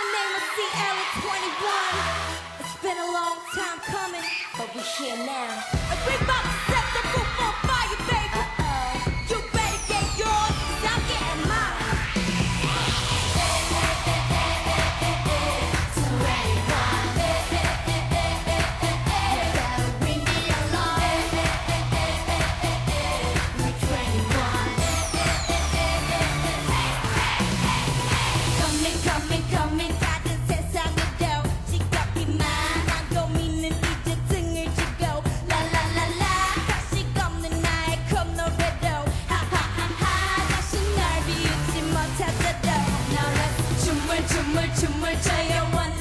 the name of CL21. It's been a long time coming, but we're here now. We about to 춤을 춤을 춰요 원